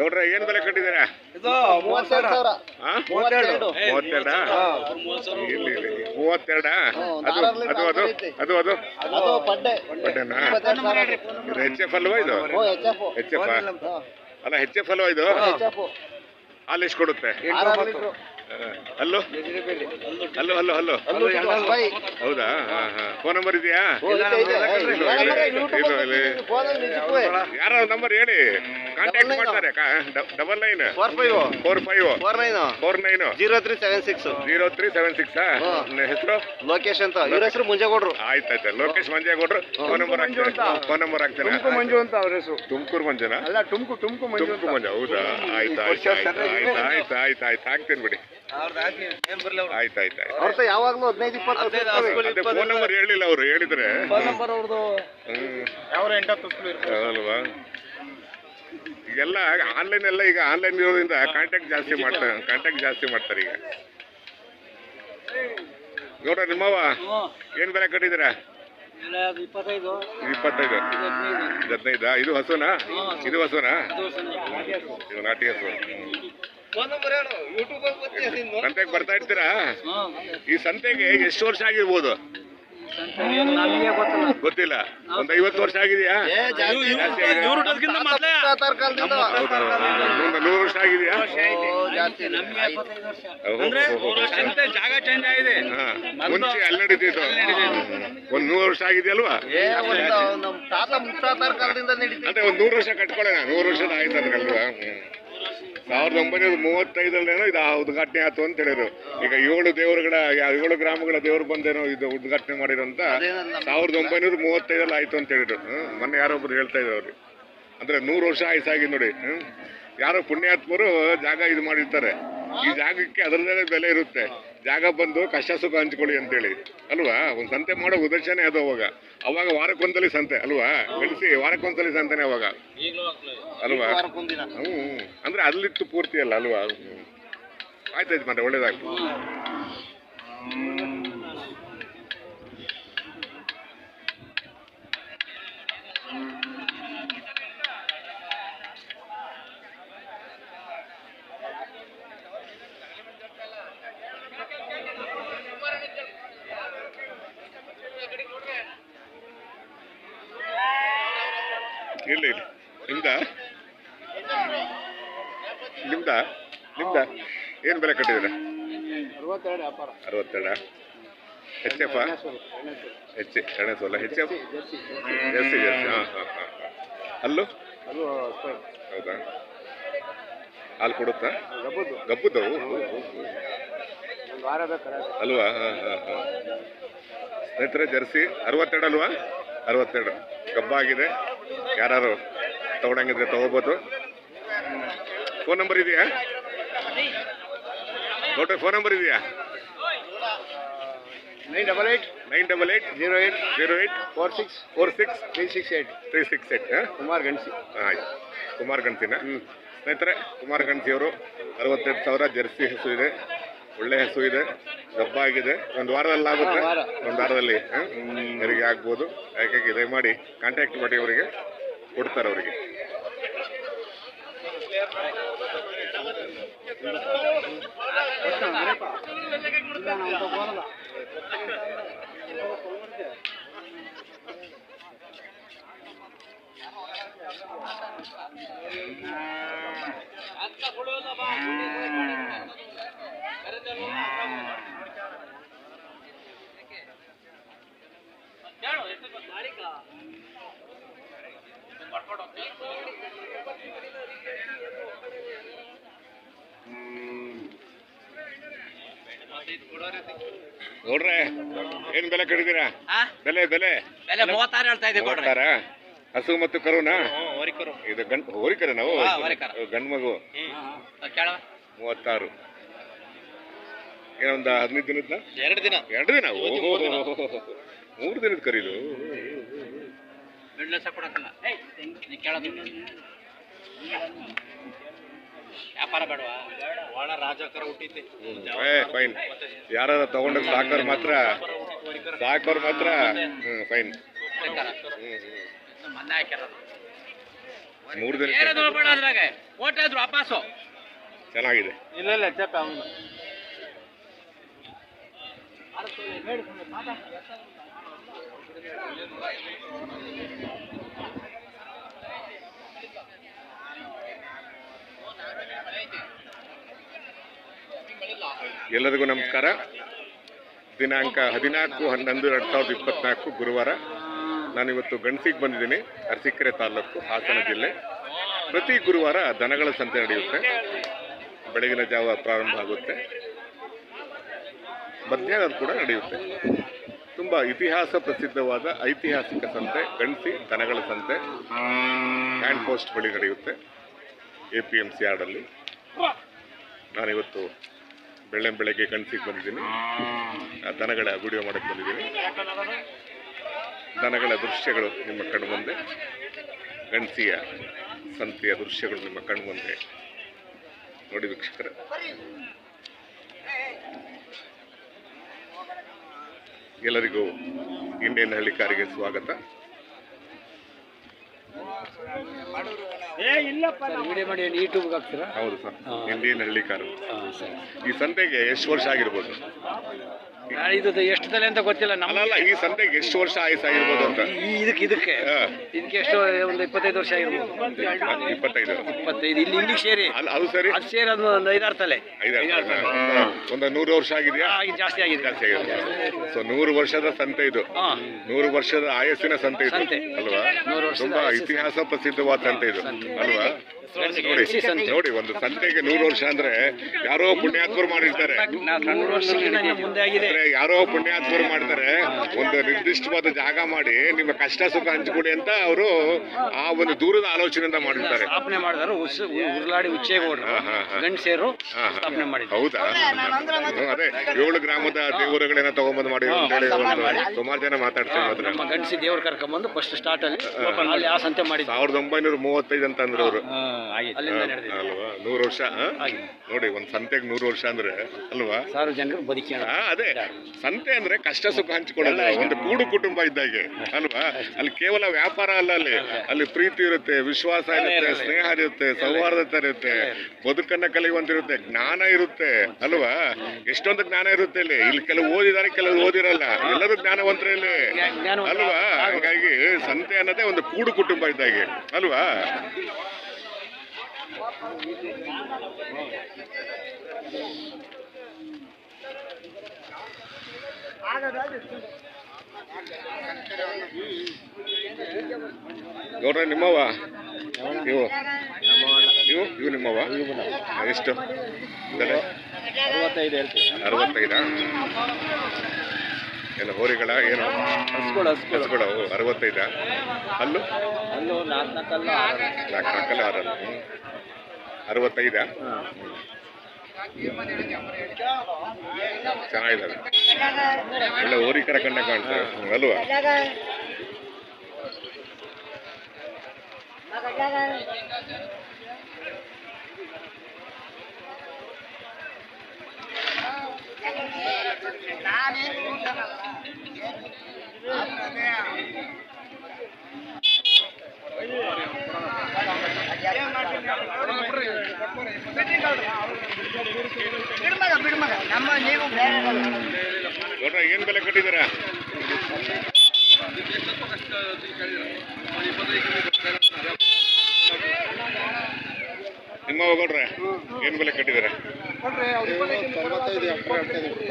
ನೋಡ್ರೆ ಏನ್ ಬೆಲೆ ಕಟ್ಟಿದ್ದೀರಾ? ಮೂವತ್ತೆರಡ ಇಲ್ಲಿ ಇಲ್ಲಿ ಅದು ಅದು ಅದು ಇದು ಎಚ್ ಎಫ್ ಅಲ್ವಾ ಇದು? ಓ ಎಚ್ ಎಫ್ ಅಲ್ಲ ಎಚ್ ಎಫ್ ಅಲ್ವಾ ಇದು? ಹಾಲು ಎಷ್ಟು ಕೊಡುತ್ತೆ. ಹಲೋ ಹಲೋ ಹಲೋ ಬೈ ಹೌದಾ? ಹಾ ಹಾ. ಫೋನ್ ನಂಬರ್ ಇದೆಯಾ? ಯಾರ ನಂಬರ್ ಹೇಳಿ? ಕಾಂಟ್ಯಾಕ್ಟ್ ಮಾಡ್ತಾರೆ. Double nine four five four five four nine four nine zero three seven six zero three seven six ಹೆಸರು? ಲೋಕೇಶ್ ಅಂತ. ಇವ್ರ ಹೆಸರು ಮುಂಜಾಗೌಡ್ರು ಆಯ್ತಾಯ್ತು ಲೋಕೇಶ್ ಮಂಜೇಗೌಡ್ರು ಫೋನ್ ನಂಬರ್ ಹಾಕ್ತೇನೆ. ಫೋನ್ ನಂಬರ್ ಹಾಕ್ತೇನೆ. ತುಮಕು ಮಂಜು ಅಂತ ಅವ್ರ ಹೆಸರು. ತುಮಕೂರು ಮಂಜನಾ? ಅಲ್ಲ ತುಮಕು ತುಮಕು ಮಂಜು ತುಮಕು ಮಂಜ ಹೌದಾ? ಆಯ್ತು ಆಯ್ತು ಆಯ್ತು ಆಯ್ತು ಆಯ್ತು ಆಯ್ತು ಆಯ್ತು. ಹಾಕ್ತೇನೆ ಬಿಡಿ. ಆಯ್ತು ಆಯ್ತು ಆಯ್ತು. ಯಾವಾಗಲೂ ಯಾವಾಗ್ಲೂ ಹದಿನೈದು ಇಪ್ಪತ್ತು ಫೋನ್ ನಂಬರ್ ಹೇಳಿಲ್ಲ ಅವರು ಹೇಳಿದ್ರೆ. ಫೋನ್ ನಂಬರ್ ಅವ್ರದ್ದು ಯಾವ ಎಂಟತ್ತು ಅಲ್ವಾ ಈಗೆಲ್ಲ ಆನ್ಲೈನ್ ಎಲ್ಲ ಈಗ ಆನ್ಲೈನ್ ಇರೋದ್ರಿಂದ ಕಾಂಟ್ಯಾಕ್ಟ್ ಜಾಸ್ತಿ ಮಾಡ್ತಾರೆ ಕಾಂಟ್ಯಾಕ್ಟ್ ಜಾಸ್ತಿ ಮಾಡ್ತಾರೆ ಈಗ. ನೋಡ್ರ ನಿಮ್ಮವ ಏನ್ ಬೆಲೆ ಕಟ್ಟಿದ್ದೀರಾ? ಇಪ್ಪತ್ತೈದು. ಹದಿನೈದಾ. ಇದು ಹಸುನಾ? ಇದು ಹಸುನಾ? ಇದು ನಾಟಿ ಹಸು. ಸಂತೆಗೆ ಬರ್ತಾ ಇರ್ತೀರಾ? ಈ ಸಂತೆಗೆ ಎಷ್ಟು ವರ್ಷ ಆಗಿರ್ಬೋದು? ನಮಗೆ ಗೊತ್ತಿಲ್ಲ. ಗೊತ್ತಿಲ್ಲ ಒಂದ್ ಐವತ್ತು ವರ್ಷ ಆಗಿದೆಯಾ? ನೂರು ವರ್ಷ ಆಗಿದೆಯಾ? ಅಂದ್ರೆ ಸಂತೆ ಜಾಗ ಚೇಂಜ್ ಆಗಿದೆ. ಮುಂಚೆ ಅಲ್ಲಿ ನಡೀತಿತ್ತು. ಒಂದ್ ನೂರು ವರ್ಷ ಆಗಿದೆಯಲ್ವಾ? ಅಂದ್ರೆ ಒಂದ್ ನೂರು ವರ್ಷ ಕಟ್ಕೊಳ್ಳೋಣ ನೂರು ವರ್ಷದ ಆಯ್ತು ಅದ್ರಲ್ವಾ ಸಾವಿರದ ಒಂಬೈನೂರ ಮೂವತ್ತೈದರಲ್ಲೇನೋ ಇದು ಆ ಉದ್ಘಾಟನೆ ಆಯ್ತು ಅಂತ ಹೇಳಿದ್ರು. ಈಗ ಏಳು ದೇವರುಗಳ ಏಳು ಗ್ರಾಮಗಳ ದೇವರು ಬಂದೇನೋ ಇದು ಉದ್ಘಾಟನೆ ಮಾಡಿರೋ ಅಂತ ಸಾವಿರದ ಒಂಬೈನೂರ ಮೂವತ್ತೈದಲ್ಲಿ ಆಯ್ತು ಅಂತ ಹೇಳಿದ್ರು. ಹ್ಮ್. ಮೊನ್ನೆ ಯಾರೊಬ್ರು ಹೇಳ್ತಾ ಇದ್ರು ಅವ್ರು. ಅಂದ್ರೆ ನೂರು ವರ್ಷ ಆಯ್ಸಾಗಿ ನೋಡಿ. ಹ್ಮ್. ಯಾರೋ ಪುಣ್ಯಾತ್ಮರು ಜಾಗ ಇದು ಮಾಡಿರ್ತಾರೆ. ಈ ಜಾಗಕ್ಕೆ ಅದರದೇ ಬೆಲೆ ಇರುತ್ತೆ. ಜಾಗ ಬಂದು ಕಷ್ಟ ಸುಖ ಹಂಚ್ಕೊಳ್ಳಿ ಅಂತೇಳಿ. ಅಲ್ವಾ? ಒಂದು ಸಂತೆ ಮಾಡೋ ಉದ್ದೇಶನೇ ಅದು ಅವಾಗ. ಅವಾಗ ವಾರಕ್ಕೊಂದ್ಸಲಿ ಸಂತೆ ಅಲ್ವಾ? ಬೆಳೆಸಿ ವಾರಕ್ಕೊಂದ್ಸಲಿ ಸಂತೆನೇ ಅವಾಗ. ಅಲ್ವಾ? ಹ್ಞೂ ಅಂದ್ರೆ ಅಲ್ಲಿತ್ತು ಪೂರ್ತಿ ಅಲ್ಲ ಅಲ್ವಾ? ಆಯ್ತು ಆಯ್ತಾಯ್ತು ಮಾಡ್ರೆ ಒಳ್ಳೇದಾಗ್ಲಿ. ಇಲ್ಲ ಇಲ್ಲ. ನಿಮ್ದ? ನಿಮ್ದ? ನಿಮ್ದ? ಏನು ಬೆಲೆ ಕಟ್ಟಿದ್ದೀರಾ? ಅರವತ್ತೆರಡು ವ್ಯಾಪಾರ. ಅರವತ್ತೆರಡ? ಎಚ್ ಎಫ್ ಎಚ್ ಎಣಸೋಲ್ಲ ಎಚ್ ಎಫ್ ಜರ್ಸಿ ಜರ್ಸಿ ಹಾಂ ಹಾಂ ಹಾಂ ಅಲ್ಲೂ? ಅದು. ಹೌದಾ? ಹಾಲು ಕೊಡುತ್ತಾ? ಗಬ್ಬದ್ದು. ಗಬ್ಬುದವು ವಾರ ಅಲ್ವಾ? ಹಾಂ ಹಾಂ ಹಾಂ. ಸ್ನೇಹಿತರೆ ಜರ್ಸಿ. ಅರವತ್ತೆರಡು ಅಲ್ವಾ ಅರವತ್ತೆರಡು. ಗಬ್ಬಾಗಿದೆ. ಯಾರು ತಗೊಂಡಂಗಿದ್ರೆ ತಗೋಬೋದು. ಫೋನ್ ನಂಬರ್ ಇದೆಯಾ? ನೋಡ್ರಿ ಫೋನ್ ನಂಬರ್ ಇದೆಯಾ? Nine double eight nine double eight zero eight zero eight four six four six three six eight three six eight Kumar ಗಣಸಿ. ಆಯ್ತು. ಕುಮಾರ್ ಗಣಸಿನ? ಸ್ನೇಹಿತರೆ ಕುಮಾರ್ ಗಣಸಿಯವರು ಅರವತ್ತೆಂಟು ಸಾವಿರ ಜರ್ಸಿ ಹೆಸರು ಇದೆ ಒಳ್ಳೆ ಹಸು ಇದೆ. ದಪ್ಪ ಆಗಿದೆ. ಒಂದು ವಾರದಲ್ಲಿ ಆಗುತ್ತೆ. ಒಂದು ವಾರದಲ್ಲಿ ಅವರಿಗೆ ಹೆರಿಗೆ ಆಗ್ಬೋದು. ಯಾಕೆ ದಯಮಾಡಿ ಕಾಂಟ್ಯಾಕ್ಟ್ ಮಾಡಿ ಅವರಿಗೆ. ಕೊಡ್ತಾರೆ ಅವರಿಗೆ. ನೋಡ್ರೆ ಏನ್ ಬೆಲೆ ಕಡಿದೀರಾ? ಬೆಲೆ ಬೆಲೆ? ಬೆಲೆ ಮೂವತ್ತಾರು ಹೇಳ್ತಾ ಇದ್ದೀವಿ ಕೊಡ್ತಾರ ಹಸು ಮತ್ತು ಕರುನಾ? ಇದು ಗಂಡ ಹೋರಿಕರ ನಾವು. ಗಂಡು ಮಗು. ಮೂವತ್ತಾರು. ಏನೊಂದು ಹದಿನೈದು ದಿನದ ಎರಡು ದಿನ. ಎರಡು ದಿನ? ಓಹೋ ಮೂರು ದಿನದ ಕರೀದು ಬಿಡ್ಲೆಸ ಕೊಡಕ್ಕಲ್ಲ. ನೀ ಕೇಳೋದು. ವ್ಯಾಪಾರ ಬೇಡವಾ? ಒಳ ರಾಜಕರ ಹುಟ್ಟಿದ್ದೆ ಫೈನ್ ಯಾರು ತಗೊಂಡಾಗ ಸಾಕೋರು ಮಾತ್ರ ಸಾಕೋರು ಮಾತ್ರ ಹ್ಮ್ ಫೈನ್ ಸರ್ಕಾರ ಹ್ಮ್ ಹ್ಮ್ ಮೊನ್ನೆ ಹಾಕ್ಯಾರ ಮೂರು ದಿನ ಏನಾದ್ರು ಬೇಡ ಅದ್ರಾಗೆ. ವಾಪಾಸು ಚೆನ್ನಾಗಿದೆ. ಇಲ್ಲ ಇಲ್ಲ ಚಪ್ಪ ಅವನು. ಎಲ್ಲರಿಗೂ ನಮಸ್ಕಾರ. ದಿನಾಂಕ ಹದಿನಾಲ್ಕು, ಹನ್ನೊಂದು, ಎರಡು ಸಾವಿರದ ಇಪ್ಪತ್ನಾಲ್ಕು ಗುರುವಾರ ನಾನಿವತ್ತು ಗಣಸಿಗೆ ಬಂದಿದ್ದೀನಿ, ಅರಸೀಕೆರೆ ತಾಲೂಕು, ಹಾಸನ ಜಿಲ್ಲೆ. ಪ್ರತಿ ಗುರುವಾರ ದನಗಳ ಸಂತೆ ನಡೆಯುತ್ತೆ. ಬೆಳಗಿನ ಜಾವ ಪ್ರಾರಂಭ ಆಗುತ್ತೆ. ಮಧ್ಯಾಹ್ನ ಕೂಡ ನಡೆಯುತ್ತೆ. ತುಂಬ ಇತಿಹಾಸ ಪ್ರಸಿದ್ಧವಾದ ಐತಿಹಾಸಿಕ ಸಂತೆ, ಗಣಸಿ ದನಗಳ ಸಂತೆ. ಹ್ಯಾಂಡ್ ಪೋಸ್ಟ್ ಬಳಿ ನಡೆಯುತ್ತೆ ಎ ಪಿ ಎಂ ಸಿ ಆರ್ಡಲ್ಲಿ ನಾನಿವತ್ತು ಬೆಳ್ಳೆ ಬೆಳಗ್ಗೆ ಗಣಸಿಗೆ ಬಂದಿದ್ದೀನಿ. ದನಗಳ ವಿಡಿಯೋ ಮಾಡಕ್ಕೆ ಬಂದಿದ್ದೀನಿ. ದನಗಳ ದೃಶ್ಯಗಳು ನಿಮ್ಮ ಕಣ್ಣು ಮುಂದೆ. ಗಣಸಿಯ ಸಂತೆಯ ದೃಶ್ಯಗಳು ನಿಮ್ಮ ಕಣ್ಣು ಮುಂದೆ. ನೋಡಿ ವೀಕ್ಷಕರ. ಎಲ್ಲರಿಗೂ ಇಂಡಿಯನ್ ಹಳ್ಳಿ ಕಾರಿಗೆ ಸ್ವಾಗತ ಹೌದು ಸರ್ ಇಂಡಿಯನ್ ಹಳ್ಳಿ ಕಾರು ಸರ್. ಈ ಸಂತೆಗೆ ಎಷ್ಟು ವರ್ಷ ಆಗಿರ್ಬೋದು? ಇದು ಎಷ್ಟು ತಲೆ ಅಂತ ಗೊತ್ತಿಲ್ಲ ನಮ್ಮಲ್ಲ ಈ ಸಂತೆಗೆ ಎಷ್ಟು ವರ್ಷ ಆಯಸ್ಸಾಗಿರ್ಬೋದು ಅಂತ ಈ- ಇದಕ್ಕೆ ಇದಕ್ಕೆ ಇದಕ್ಕೆ ಎಷ್ಟು ಒಂದು ಇಪ್ಪತ್ತೈದು ವರ್ಷ ಆಗಿರ್ಬೋದು ಇಪ್ಪತ್ತೈದು ಇಪ್ಪತ್ತೈದು ಇಲ್ಲಿ ಇಲ್ಲಿ ಸೇರಿ ಅದು ಸರಿ ಅದು ಸೇರಿ ಅದು ಒಂದು ಐದಾರು ತಲೆ ಐದಾರು ಸಾವಿರ. ಒಂದು ನೂರು ವರ್ಷ ಆಗಿದೆಯಾ ಆ, ಇದು ಜಾಸ್ತಿ ಆಗಿದೆ ಜಾಸ್ತಿ ಆಗಿದೆ ಸೊ ನೂರು ವರ್ಷದ ಸಂತೆ ಇದು ನೂರು ವರ್ಷದ ಆಯಸ್ಸಿನ ಸಂತೆ ಇದು ಅಲ್ವಾ ತುಂಬಾ ಇತಿಹಾಸ ಪ್ರಸಿದ್ಧವಾದ ಸಂತೆ ಇದು ಅಲ್ವಾ ನೋಡಿ ನೋಡಿ ಒಂದು ಸಂತೆಗೆ ನೂರು ವರ್ಷ ಅಂದ್ರೆ ಯಾರೋ ಪುಣ್ಯಾತ್ಮರು ಮಾಡಿರ್ತಾರೆ ಮುಂದೆ ಆಗಿದೆ ಯಾರೋ ಪುಣ್ಯಾತ್ಮರು ಮಾಡ್ತಾರೆ. ಒಂದು ನಿರ್ದಿಷ್ಟವಾದ ಜಾಗ ಮಾಡಿ ನಿಮ್ಮ ಕಷ್ಟ ಸುಖ ಹಂಚಿಕೊಡಿ ಅಂತ ಅವರು ಆ ಒಂದು ದೂರದ ಆಲೋಚನೆಯಿಂದ ಮಾಡಿರ್ತಾರೆ. ಸ್ಥಾಪನೆ ಮಾಡಿದಾರೆ ಉಸ್ ಉರುಳಾಡಿ ಉಚ್ಚೇಗೌಡರು. ಗಂಡಸೇರು. ಸ್ಥಾಪನೆ ಮಾಡಿದ್ರು. ಹೌದಾ? ಅದೇ ಏಳು ಗ್ರಾಮದ ದೇವರುಗಳನ್ನ ತಗೊಂಬಂದು ಮಾಡಿ ಅಂತ ಹೇಳಿ ಒಂದು ಸುಮಾರು ಜನ ಮಾತಾಡ್ತೀವಿ ಮಾತ್ರ ನಮ್ಮ ಗಂಡಸಿ ದೇವ್ರ ಕರ್ಕೊಂಬಂದು ಫಸ್ಟ್ ಸ್ಟಾರ್ಟ್ ಅಲ್ಲಿ ಅಲ್ಲಿ ಆ ಸಂತೆ ಮಾಡಿ ಸಾವಿರದ ಒಂಬೈನೂರ ಮೂವತ್ತೈದು ಅಂತ ಅಂದ್ರು ಅವರು. ಅಲ್ವಾ? ನೂರು ವರ್ಷ? ನೋಡಿ ಒಂದ್ ಸಂತೆಗೆ ನೂರು ವರ್ಷ ಅಂದ್ರೆ ಅಲ್ವಾ? ಸಾರ್ವಜನಿಕರು ಬದುಕಿ ಅದೇ. ಸಂತೆ ಅಂದ್ರೆ ಕಷ್ಟ ಸುಖ ಹಂಚಿಕೊಳ್ಳೋದು. ಒಂದು ಕೂಡು ಕುಟುಂಬ ಇದ್ದಾಗೆ ಅಲ್ವಾ? ಅಲ್ಲಿ ಕೇವಲ ವ್ಯಾಪಾರ ಅಲ್ಲ ಅಲ್ಲಿ. ಅಲ್ಲಿ ಪ್ರೀತಿ ಇರುತ್ತೆ ವಿಶ್ವಾಸ ಇರುತ್ತೆ ಸ್ನೇಹ ಇರುತ್ತೆ ಸೌಹಾರ್ದತೆ ಇರುತ್ತೆ. ಬದುಕನ್ನ ಕಲಿಯುವಂತಿರುತ್ತೆ ಜ್ಞಾನ ಇರುತ್ತೆ ಅಲ್ವಾ? ಎಷ್ಟೊಂದು ಜ್ಞಾನ ಇರುತ್ತೆ ಇಲ್ಲಿ. ಇಲ್ಲಿ ಕೆಲವು ಓದಿದಾರೆ ಕೆಲವು ಓದಿರಲ್ಲ. ಎಲ್ಲರೂ ಜ್ಞಾನವಂತರೇ ಇಲ್ಲಿ. ಅಲ್ವಾ? ಹಾಗಾಗಿ ಸಂತೆ ಅನ್ನೋದೇ ಒಂದು ಕೂಡು ಕುಟುಂಬ ಇದ್ದಾಗೆ ಅಲ್ವಾ? ನೋಡ್ರೆ ನಿಮ್ಮವ ನೀವು? ನೀವು? ಇವು ನಿಮ್ಮವ ಎಷ್ಟು? ಅರವತ್ತೈದು ಅರವತ್ತೈದ? ಏನು ಹೋರಿಗಳ ಏನು? ಅವು ಅರವತ್ತೈದ? ಅಲ್ಲು ಅಲ್ಲೂ ನಾಲ್ಕು ನಾಲ್ಕು ನಾಲ್ಕಲ್ಲ ಆರಲ್ಲ. ಅರವತ್ತೈದ? ಚೆನ್ನಾಗಿದ್ದಾವೆ ಒಳ್ಳೆ ಹೋರಿಕರ ಕಣ್ಣೆ ಕಾಣ್ತವೆ ಅಲ್ವಾ? ನೋಡ್ರ, ಏನ್ ಬೆಲೆ ಕಟ್ಟಿದ್ದೀರಾ? ನಿಮ್ಮ ಗೌಡ್ರೆ ಏನ್ ಬೆಲೆ ಕಟ್ಟಿದ್ದೀರಾ?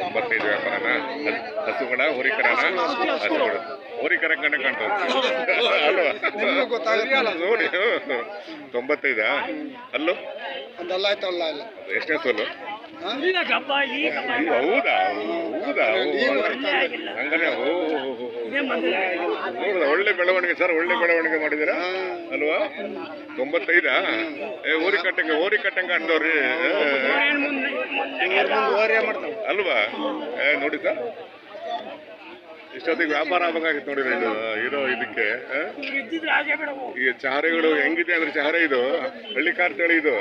ಒಂಬತ್ತೈದು ವ್ಯಾಪಾರನ? ಹಸ್- ಹಸುಗಳ ಹೋರಿಕರನ ಹಸುಗಳು. ಹೋರಿಕರ ಕರೆಕ್ಟ್ ಕಾಣ್ತದೆ ಅಲ್ವಾ? ನೋಡಿ. ತೊಂಬತ್ತೈದ? ಅಲ್ಲೂ? ಎಷ್ಟನೇ ಸೋಲು? ಅಯ್ಯೋ, ಹೌದಾ? ಹೌದಾ? ಓ, ಹಂಗಾರೆ ಓ ಓ, ಓ, ಓ. ಒಳ್ಳೆ ಬೆಳವಣಿಗೆ ಸರ್ ಒಳ್ಳೆ ಬೆಳವಣಿಗೆ ಮಾಡಿದ್ದೀರಾ? ಅಲ್ವಾ? ತೊಂಬತ್ತೈದಾ? ಏ ಓರಿ ಕಟ್ಟಂಗ ಓರಿ ಕಟ್ಟಂಗ ಅಂದವ್ರಿ ಅಲ್ವಾ? ಏ ನೋಡಿ ಸರ್. ಇಷ್ಟೊತ್ತಿಗೆ ವ್ಯಾಪಾರ ಆಗಬೇಕಾಗಿತ್ತು ನೋಡಿರಿ ಇದು ಇರೋ ಇದಕ್ಕೆ ಈಗ ಈ ಚಹರೆಗಳು ಹೆಂಗಿದೆ ಅಂದ್ರೆ ಚಹರೆ ಇದು ಹಳ್ಳಿ ಕಾರ್ ತಳಿ ಇದು.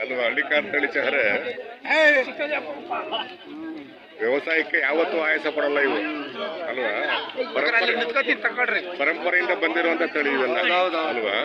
ಅಲ್ವಾ ಹಳ್ಳಿ ಕಾರ್ ತಳಿ ಚಹರೆ? ವ್ಯವಸಾಯಕ್ಕೆ ಯಾವತ್ತು ಆಯಾಸ ಪಡಲ್ಲ ಇವು. ಅಲ್ವಾ? ಪರಂಪರೆಯಿಂದ ಬಂದಿರುವಂತ ತಳಿ ಇವೆಲ್ಲ. ಅಲ್ವಾ?